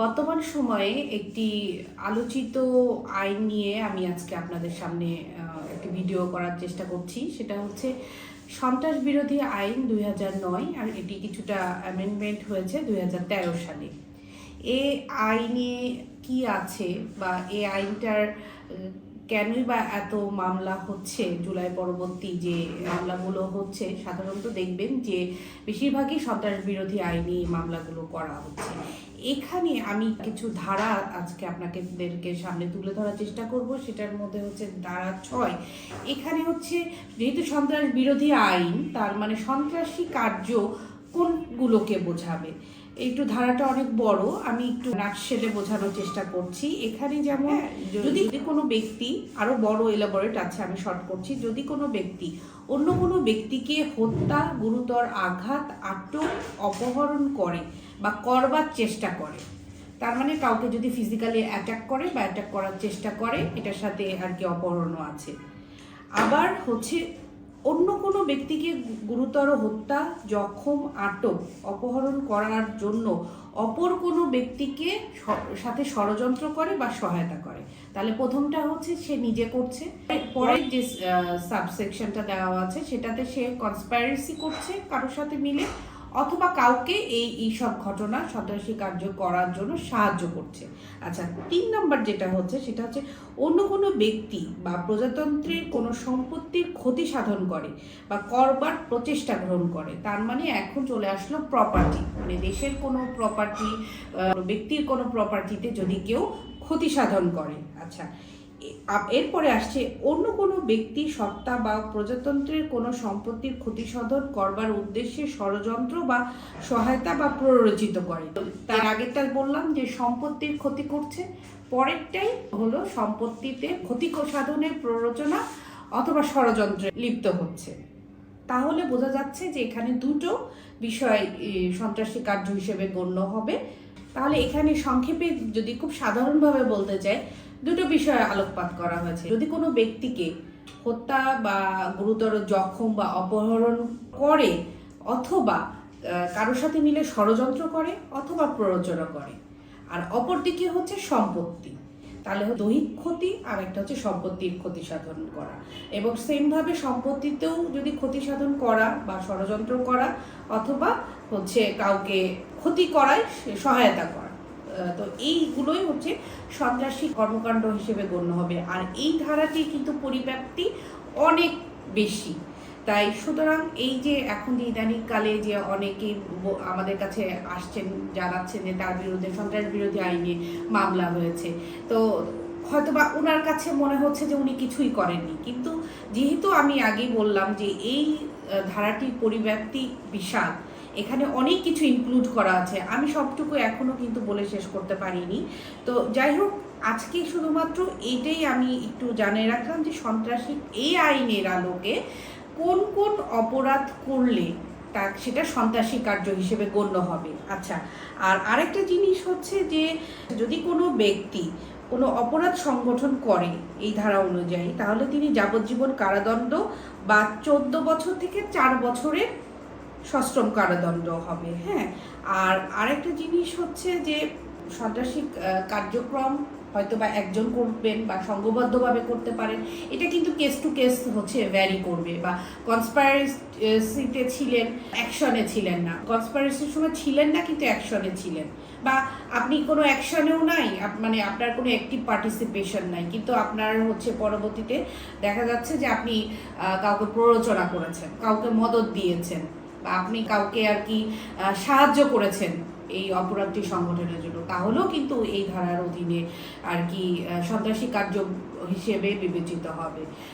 বর্তমান সময়ে একটি আলোচিত আইন নিয়ে আমি আজকে আপনাদের সামনে একটি ভিডিও করার চেষ্টা করছি। সেটা হচ্ছে সন্ত্রাস বিরোধী আইন দুই আর এটি কিছুটা অ্যামেন্ডমেন্ট হয়েছে দুই হাজার তেরো সালে। এ আইনে কি আছে বা এ আইনটার কেনই বা এত মামলা হচ্ছে জুলাই পরবর্তী যে মামলাগুলো হচ্ছে, সাধারণত দেখবেন যে বেশিরভাগই সন্ত্রাস বিরোধী আইনি মামলাগুলো করা হচ্ছে। এখানে আমি কিছু ধারা আজকে আপনাদেরকে সামনে তুলে ধরার চেষ্টা করব। সেটার মধ্যে হচ্ছে ধারা ছয়। এখানে হচ্ছে যেহেতু সন্ত্রাস বিরোধী আইন, তার মানে সন্ত্রাসী কার্য কোনগুলোকে বোঝাবে? একটু ধারাটা অনেক বড় আমি একটু নাটশেলে বোঝানোর চেষ্টা করছি। এখানে যেমন যদি যদি কোনো ব্যক্তি আরও বড় এলাবরেট আছে আমি শর্ট করছি যদি কোনো ব্যক্তি অন্য কোনো ব্যক্তিকে হত্যা গুরুতর আঘাত আটক অপহরণ করে বা করবার চেষ্টা করে তার মানে কাউকে যদি ফিজিক্যালি অ্যাটাক করে বা অ্যাটাক করার চেষ্টা করে এটার সাথে আর কি অপহরণও আছে। আবার হচ্ছে অন্য কোনো ব্যক্তিকে গুরুতর হত্যা, জখম, আটক, অপহরণ করার জন্য অপর কোনো ব্যক্তিকে সাথে ষড়যন্ত্র করে বা সহায়তা করে। তাহলে প্রথমটা হচ্ছে সে নিজে করছে। পরে যে সাবসেকশনটা দেওয়া আছে, সেটাতে সে কনসপাইরেসি করছে, কারোর সাথে মিলে। অথবা কাউকে এই এইসব ঘটনা সন্ত্রাসী কার্য করার জন্য সাহায্য করছে। আচ্ছা তিন নম্বর যেটা হচ্ছে, সেটা হচ্ছে অন্য কোনো ব্যক্তি বা প্রজাতন্ত্রের কোনো সম্পত্তির ক্ষতি সাধন করে বা করবার প্রচেষ্টা গ্রহণ করে, তার মানে এখন চলে আসলো প্রপার্টি মানে দেশের কোনো প্রপার্টি ব্যক্তির কোনো প্রপার্টিতে যদি কেউ ক্ষতি সাধন করে। আচ্ছা এরপরে আসছে, অন্য কোনো ব্যক্তি, সত্তা বা প্রজাতন্ত্রের কোনো সম্পত্তির ক্ষতি সাধন করবার উদ্দেশ্যে ষড়যন্ত্র বা সহায়তা বা প্ররোচিত করে। তার আগেরটা বললাম যে, সম্পত্তির ক্ষতি করছে, পরেরটাই হলো সম্পত্তিতে ক্ষতি সাধনের প্ররোচনা অথবা ষড়যন্ত্রে লিপ্ত হচ্ছে। তাহলে বোঝা যাচ্ছে যে, এখানে দুটো বিষয় সন্ত্রাসী কার্য হিসেবে গণ্য হবে। তাহলে এখানে সংক্ষেপে যদি খুব সাধারণভাবে বলতে চাই, দুটো বিষয়ে আলোকপাত করা হয়েছে। যদি কোনো ব্যক্তিকে হত্যা বা গুরুতর জখম বা অপহরণ করে অথবা কারোর সাথে মিলে ষড়যন্ত্র করে অথবা প্ররোচনা করে, আর অপরদিকে হচ্ছে সম্পত্তি, তাহলে দৈহিক ক্ষতি আর একটা হচ্ছে সম্পত্তির ক্ষতি সাধন করা। এবং সেমভাবে সম্পত্তিতেও যদি ক্ষতি সাধন করা বা ষড়যন্ত্র করা অথবা হচ্ছে কাউকে ক্ষতি করায় সহায়তা করা তো এইগুলোই হচ্ছে সন্ত্রাসী কর্মকাণ্ড হিসেবে গণ্য হবে। আর এই ধারাটি কিন্তু পরিব্যাপ্তি অনেক বেশি। তাই সুতরাং এই যে এখন যে ইদানিং কালে যে অনেকেই আমাদের কাছে আসছেন, জানাচ্ছেন যে তার বিরুদ্ধে সন্ত্রাস বিরোধী আইনে মামলা হয়েছে তো হয়তোবা ওনার কাছে মনে হচ্ছে যে উনি কিছুই করেননি। কিন্তু যেহেতু আমি আগেই বললাম যে এই ধারাটির পরিব্যাপ্তি বিশাল এখানে অনেক কিছু ইনক্লুড করা আছে। আমি সবটুকু এখনও কিন্তু বলে শেষ করতে পারিনি। তো যাই হোক, আজকে শুধুমাত্র এইটাই আমি একটু জানিয়ে রাখলাম যে সন্ত্রাসী এই আইনের আলোকে কোন কোন অপরাধ করলে তা সেটা সন্ত্রাসী কার্য হিসেবে গণ্য হবে। আচ্ছা আর আরেকটা জিনিস হচ্ছে যে যদি কোনো ব্যক্তি কোনো অপরাধ সংগঠন করে এই ধারা অনুযায়ী, তাহলে তিনি যাবজ্জীবন কারাদণ্ড বা চোদ্দ বছর থেকে চার বছরের সশ্রম কারাদণ্ড হবে হ্যাঁ? আর আরেকটা জিনিস হচ্ছে যে সন্ত্রাসী কার্যক্রম হয়তো বা একজন করবেন বা সংঘবদ্ধভাবে করতে পারেন, এটা কিন্তু কেস টু কেস হচ্ছে ভ্যারি করবে বা কনসপারেসিতে ছিলেন অ্যাকশনে ছিলেন না। কনসপারেসির সময় ছিলেন না, কিন্তু অ্যাকশনে ছিলেন। বা আপনি কোনো অ্যাকশনেও নাই মানে আপনার কোনো অ্যাক্টিভ পার্টিসিপেশন নাই, কিন্তু আপনার হচ্ছে পরবর্তীতে দেখা যাচ্ছে যে আপনি কাউকে প্ররোচনা করেছেন, কাউকে মদত দিয়েছেন। আপনি কাউকে আর কি সাহায্য করেছেন এই অপরাধটি সংগঠনের জন্য, তাহলেও কিন্তু এই ধারার অধীনে আর কি সন্ত্রাসী কার্য হিসেবে বিবেচিত হবে।